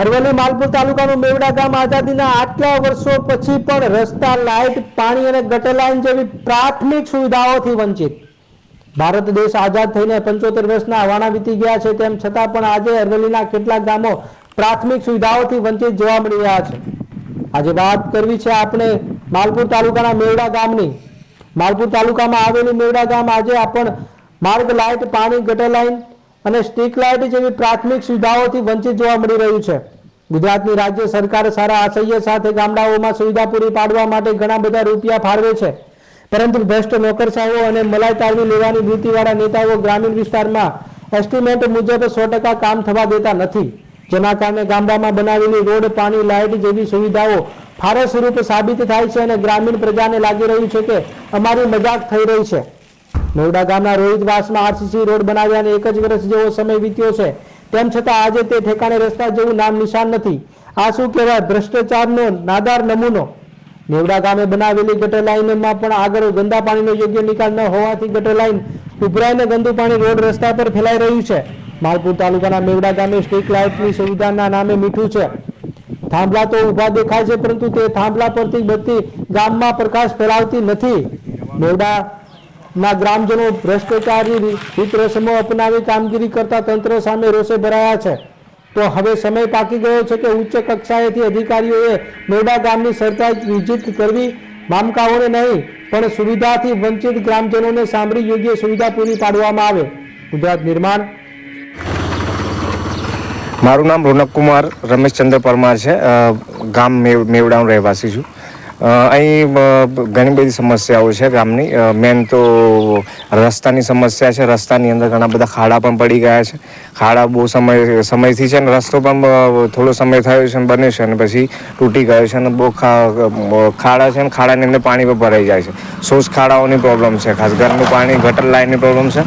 અરવલ્લી માલપુર તાલુકાનું મેવડા ગામ આઝાદીના આટલા વર્ષો પછી પણ રસ્તા, લાઇટ, પાણી અને ગટર લાઇન જેવી પ્રાથમિક સુવિધાઓથી વંચિત. ભારત દેશ આઝાદ થઈને પંચોતેર વર્ષના વાણા વીતી ગયા છે તેમ છતાં પણ આજે અરવલ્લીના કેટલાક ગામો પ્રાથમિક સુવિધાઓથી વંચિત જોવા મળી રહ્યા છે. આજે વાત કરવી છે આપણે માલપુર તાલુકાના મેવડા ગામની. માલપુર તાલુકામાં આવેલી મેવડા ગામ આજે આપણ માર્ગ, લાઇટ, પાણી, ગટર લાઇન અને સ્ટ્રીટ લાઇટ જેવી પ્રાથમિક સુવિધાઓથી વંચિત જોવા મળી રહ્યું છે. ગુજરાતની રાજ્ય સરકાર સારા આશય સાથે ગામડાઓમાં સુવિધા પૂરી પાડવા માટે ઘણા બધા રૂપિયા ફાળવે છે. પરંતુ ભ્રષ્ટ નોકરશાહીઓ અને મલાઈ તાળવી લેવાની વૃત્તિવાળા નેતાઓ ગ્રામીણ વિસ્તારમાં એસ્ટિમેટ મુજબ સો ટકા કામ થવા દેતા નથી. જેના કારણે ગામડામાં બનાવેલી રોડ, પાણી, લાઇટ જેવી સુવિધાઓ ફારસ સ્વરૂપ સાબિત થાય છે અને ગ્રામીણ પ્રજાને લાગી રહ્યું છે કે અમારી મજાક થઈ રહી છે. નોઈડા ગામના રોહિતવાસમાં આરસીસી રોડ બનાવ્યાને એક જ વર્ષ જેવો સમય વીત્યો છે. તેમ છતાં આજે તે ઠેકાણે રસ્તા જેવું નામ નિશાન નથી. આ શું કહેવાય? ભ્રષ્ટાચારનો નાદાર નમૂનો. નેવડા ગામે બનાવેલી ગટર લાઇનમાં પણ આગળ ગંદા પાણીનો યોગ્ય નિકાલ ન હોવાથી ગટર લાઇન ઉભરાઈને ગંદુ પાણી રોડ રસ્તા પર ફેલાઈ રહ્યું છે. માલપુર તાલુકાના મેવડા ગામે સ્ટ્રીટ લાઇટની સુવિધાના નામે મીઠું છે. થાંભલા તો ઊભા દેખાય છે, પરંતુ તે થાંભલા પરથી બધી ગામમાં પ્રકાશ ફેલાવતી નથી. મેવડા ના ગ્રામજનો ભ્રષ્ટાચારી રીત રસમો અપનાવી કામગીરી કરતા તંત્ર સામે રોષે ભરાયા છે. તો હવે સમય પાકી ગયો છે કે ઉચ્ચ કક્ષાએથી અધિકારીઓએ મેવડા ગામની સરકાર વિજિત કરવી મામકાઓને નહીં, પણ સુવિધાથી વંચિત ગ્રામજનોને સાંભળી યોગ્ય સુવિધા પૂરી પાડવામાં આવે. ગુજરાત નિર્માણ. મારું નામ રોનક કુમાર રમેશચંદ્ર પરમાર છે. ગામ મેવ મેવડાનો રહેવાસી છું. અહીં ઘણી બધી સમસ્યાઓ છે ગામની. મેન તો રસ્તાની સમસ્યા છે. રસ્તાની અંદર ઘણા બધા ખાડા પણ પડી ગયા છે. ખાડા બહુ સમય, સમયથી છે ને રસ્તો પણ થોડો સમય થયો છે ને બન્યો છે અને પછી તૂટી ગયો છે અને બહુ ખાડા છે ને ખાડાની અંદર પાણી પણ ભરાઈ જાય છે. સોસ ખાડાઓની પ્રોબ્લેમ છે. ખાસ ઘરનું પાણી, ગટર લાઇનની પ્રોબ્લેમ છે.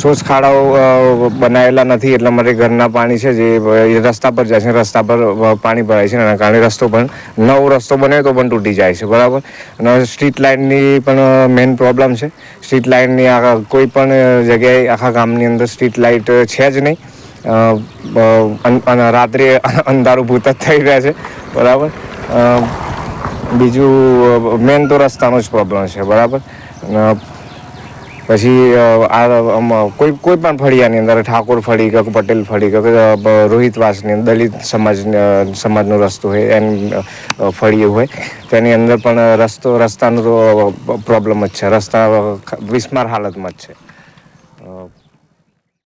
સોચ ખાડાઓ બનાવેલા નથી. એટલા માટે ઘરના પાણી છે જે રસ્તા પર જાય છે. રસ્તા પર પાણી ભરાય છે. એના કારણે રસ્તો પણ, નવો રસ્તો બને તો પણ તૂટી જાય છે. બરાબર? અને સ્ટ્રીટ લાઇનની પણ મેઇન પ્રોબ્લેમ છે. સ્ટ્રીટ લાઇનની આ, કોઈ પણ જગ્યાએ આખા ગામની અંદર સ્ટ્રીટ લાઇટ છે જ નહીં. રાત્રે અંધારું ભૂત જ થઈ રહ્યા છે. બરાબર? બીજું મેન તો રસ્તાનો જ પ્રોબ્લેમ છે. બરાબર? પછી આ કોઈ કોઈ પણ ફળિયાની અંદર, ઠાકોર ફળી કે પટેલ ફળી કે રોહિતવાસની દલિત સમાજ સમાજનો રસ્તો હોય એની ફળીએ હોય તેની અંદર પણ રસ્તો, રસ્તાનો પ્રોબ્લેમ જ છે. રસ્તા વિસ્માર હાલતમાં જ છે.